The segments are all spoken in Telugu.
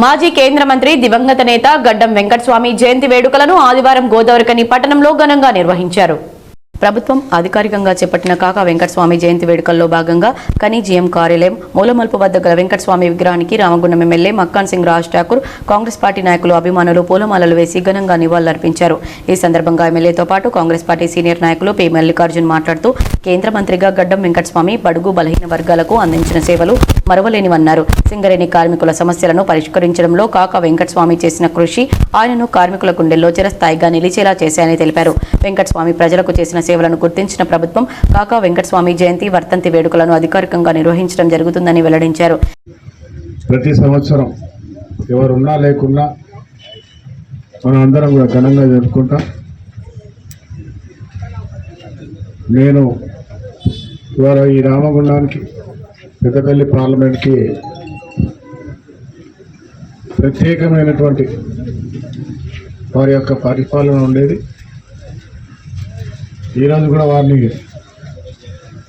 మాజీ కేంద్ర మంత్రి దివంగత నేత గడ్డం వెంకటస్వామి జయంతి వేడుకలను ఆదివారం గోదావరికని పట్టణంలో ఘనంగా నిర్వహించారు. ప్రభుత్వం అధికారికంగా చేపట్టిన కాకా వెంకటస్వామి జయంతి వేడుకల్లో భాగంగా కనీజీఎం కార్యాలయం మూలమల్పు వద్ద గల వెంకటస్వామి విగ్రహానికి రామగుండం ఎమ్మెల్యే మక్కాన్ సింగ్ రాజ్ ఠాకూర్ కాంగ్రెస్ పార్టీ నాయకులు అభిమానులు పూలమాలలు వేసి ఘనంగా నివాళులర్పించారు. ఈ సందర్భంగా ఎమ్మెల్యేతో పాటు కాంగ్రెస్ పార్టీ సీనియర్ నాయకులు పి. మల్లికార్జున్ మాట్లాడుతూ కేంద్ర మంత్రిగా గడ్డం వెంకటస్వామి బడుగు బలహీన వర్గాలకు అందించిన సేవలు మరువలేనివన్నారు. సింగరేణి కార్మికుల సమస్యలను పరిష్కరించడంలో కాకా వెంకటస్వామి చేసిన కృషి ఆయనను కార్మికుల గుండెల్లో చిరస్థాయిగా నిలిచేలా చేశాయని తెలిపారు. వెంకటస్వామి ప్రజలకు చేసిన సేవలను గుర్తించిన ప్రభుత్వం కాకా వెంకటస్వామి జయంతి వర్తంతి వేడుకలను అధికారికంగా నిర్వహించడం జరుగుతుందని వెల్లడించారు. ప్రతి సంవత్సరం ఎవరున్నా లేకున్నా మనం అందరం కూడా ఘనంగా జరుపుకుంటాం. నేను ఇవాళ ఈ రామగుండానికి పెద్దపల్లి పార్లమెంట్కి ప్రత్యేకమైనటువంటి వారి యొక్క పరిపాలన ఉండేది. ఈరోజు కూడా వారిని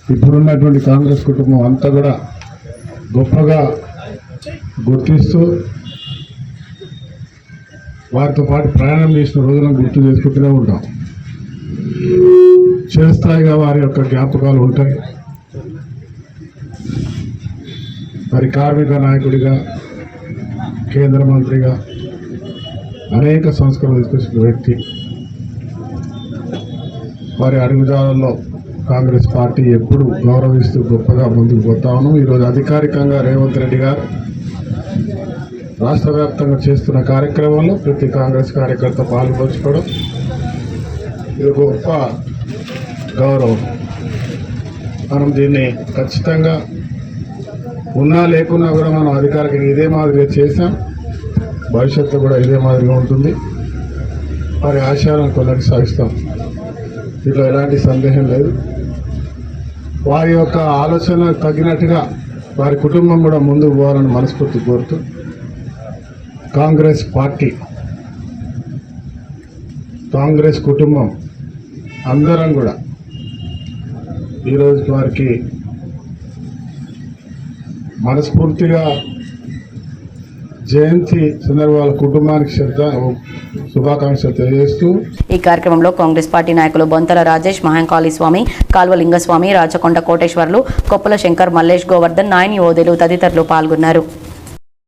ఇప్పుడున్నటువంటి కాంగ్రెస్ కుటుంబం అంతా కూడా గొప్పగా గుర్తిస్తూ వారితో పాటు ప్రయాణం చేసిన రోజులను గుర్తు చేసుకుంటూనే ఉంటాం. చిరస్థాయిగా వారి యొక్క జ్ఞాపకాలు ఉంటాయి. మరి కార్మిక నాయకుడిగా కేంద్ర మంత్రిగా అనేక సంస్కరణలు తీసుకొచ్చిన వ్యక్తి వారి అడుగుజాడల్లో కాంగ్రెస్ పార్టీ ఎప్పుడు గౌరవిస్తూ గొప్పగా ముందుకు పోతాను ఈరోజు అధికారికంగా రేవంత్ రెడ్డి గారు రాష్ట్ర వ్యాప్తంగా చేస్తున్న కార్యక్రమంలో ప్రతి కాంగ్రెస్ కార్యకర్త పాల్పంచుకోవడం ఇది గొప్ప గౌరవం. మనం దీన్ని ఖచ్చితంగా ఉన్నా లేకున్నా కూడా మనం అధికారికంగా ఇదే మాదిరిగా చేసాం భవిష్యత్తు కూడా ఇదే మాదిరిగా ఉంటుంది. వారి ఆశయాలను కొనసాగిస్తాం దీంట్లో ఎలాంటి సందేహం లేదు. వారి యొక్క ఆలోచన తగినట్టుగా వారి కుటుంబం కూడా ముందుకు పోవాలని మనస్ఫూర్తి కోరుతూ కాంగ్రెస్ పార్టీ కాంగ్రెస్ కుటుంబం అందరం కూడా ఈరోజు వారికి మనస్ఫూర్తిగా జయంతి సందర్భాల కుటుంబానికి శ్రద్ధ శుభాకాంక్షలు తెలియజేస్తూ ఈ కార్యక్రమంలో కాంగ్రెస్ పార్టీ నాయకులు బొంతల రాజేష్ మహంకాళి స్వామి కాల్వ లింగస్వామి రాచకొండ కోటేశ్వర్లు కొప్పుల శంకర్ మల్లేష్ గోవర్ధన్ నాయని ఓదెలు తదితరులు పాల్గొన్నారు.